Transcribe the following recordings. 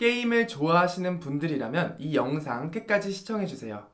게임을 좋아하시는 분들이라면 이 영상 끝까지 시청해주세요.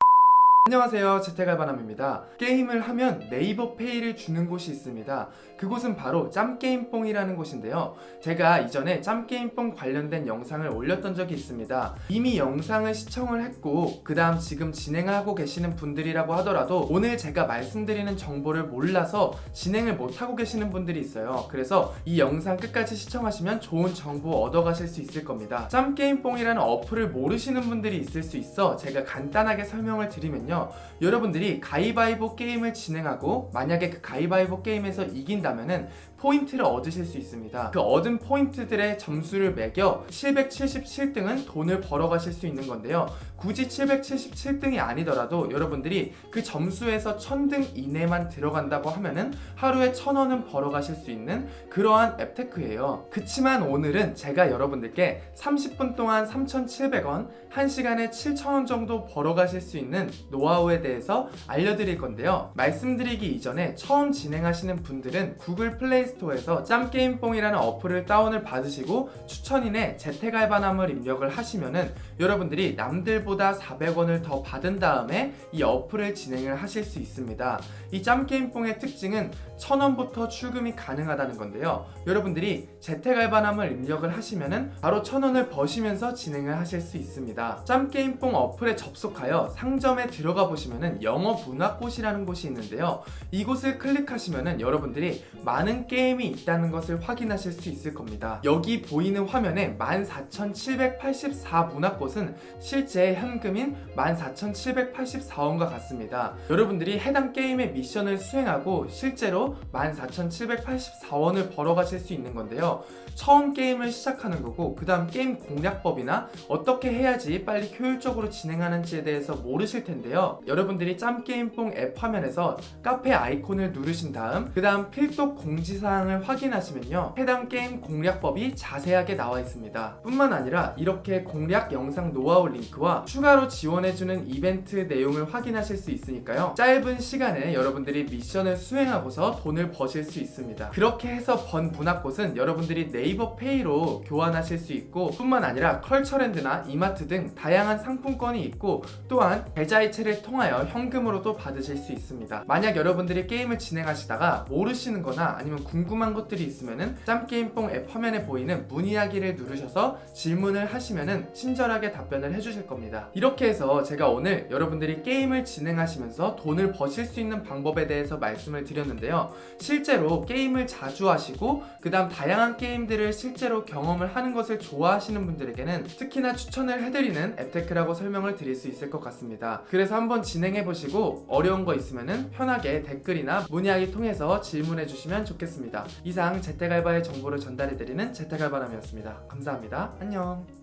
안녕하세요. 재택알바남입니다. 게임을 하면 네이버 페이를 주는 곳이 있습니다. 그곳은 바로 짬게임뽕이라는 곳인데요. 제가 이전에 짬게임뽕 관련된 영상을 올렸던 적이 있습니다. 이미 영상을 시청을 했고, 그 다음 지금 진행하고 계시는 분들이라고 하더라도 오늘 제가 말씀드리는 정보를 몰라서 진행을 못하고 계시는 분들이 있어요. 그래서 이 영상 끝까지 시청하시면 좋은 정보 얻어가실 수 있을 겁니다. 짬게임뽕이라는 어플을 모르시는 분들이 있을 수 있어 제가 간단하게 설명을 드리면요. 여러분들이 가위바위보 게임을 진행하고 만약에 그 가위바위보 게임에서 이긴다면은 포인트를 얻으실 수 있습니다. 그 얻은 포인트들의 점수를 매겨 777등은 돈을 벌어가실 수 있는 건데요. 굳이 777등이 아니더라도 여러분들이 그 점수에서 1000등 이내만 들어간다고 하면은 하루에 1000원은 벌어가실 수 있는 그러한 앱테크예요. 그치만 오늘은 제가 여러분들께 30분 동안 3,700원, 1시간에 7,000원 정도 벌어가실 수 있는 노하우에 대해서 알려드릴 건데요. 말씀드리기 이전에 처음 진행하시는 분들은 구글 플레이 스토어에서 짬게임뽕이라는 어플을 다운을 받으시고 추천인에 재택 알바남을 입력을 하시면은 여러분들이 남들보다 400원을 더 받은 다음에 이 어플을 진행을 하실 수 있습니다. 이 짬게임뽕의 특징은 1000원부터 출금이 가능하다는 건데요. 여러분들이 재택 알바남을 입력을 하시면은 바로 1000원을 버시면서 진행을 하실 수 있습니다. 짬게임뽕 어플에 접속하여 상점에 들어가 보시면은 영어 문화꽃이라는 곳이 있는데요. 이곳을 클릭하시면은 여러분들이 많은 게임 이 있다는 것을 확인하실 수 있을 겁니다. 여기 보이는 화면에 14,784 문화꽃은 실제 현금인 14,784원과 같습니다. 여러분들이 해당 게임의 미션을 수행하고 실제로 14,784원을 벌어가실 수 있는 건데요. 처음 게임을 시작하는 거고 그 다음 게임 공략법이나 어떻게 해야지 빨리 효율적으로 진행하는지에 대해서 모르실 텐데요. 여러분들이 짬게임뽕 앱 화면에서 카페 아이콘을 누르신 다음 그 다음 필독 공지사 항을 확인하시면요. 해당 게임 공략법이 자세하게 나와 있습니다. 뿐만 아니라 이렇게 공략 영상 노하우 링크와 추가로 지원해주는 이벤트 내용을 확인하실 수 있으니까요. 짧은 시간에 여러분들이 미션을 수행하고서 돈을 버실 수 있습니다. 그렇게 해서 번 문학꽃은 여러분들이 네이버 페이로 교환하실 수 있고 뿐만 아니라 컬처랜드나 이마트 등 다양한 상품권이 있고 또한 계좌이체를 통하여 현금으로도 받으실 수 있습니다. 만약 여러분들이 게임을 진행하시다가 모르시는 거나 아니면 궁 금한 것들이 있으면은 짬게임뽕 앱 화면에 보이는 문의하기를 누르셔서 질문을 하시면은 친절하게 답변을 해주실 겁니다. 이렇게 해서 제가 오늘 여러분들이 게임을 진행하시면서 돈을 버실 수 있는 방법에 대해서 말씀을 드렸는데요. 실제로 게임을 자주 하시고 그 다음 다양한 게임들을 실제로 경험을 하는 것을 좋아하시는 분들에게는 특히나 추천을 해드리는 앱테크라고 설명을 드릴 수 있을 것 같습니다. 그래서 한번 진행해 보시고 어려운 거 있으면은 편하게 댓글이나 문의하기 통해서 질문해 주시면 좋 겠습니다. 이상 재택알바의 정보를 전달해 드리는 재택알바람이었습니다. 감사합니다. 안녕.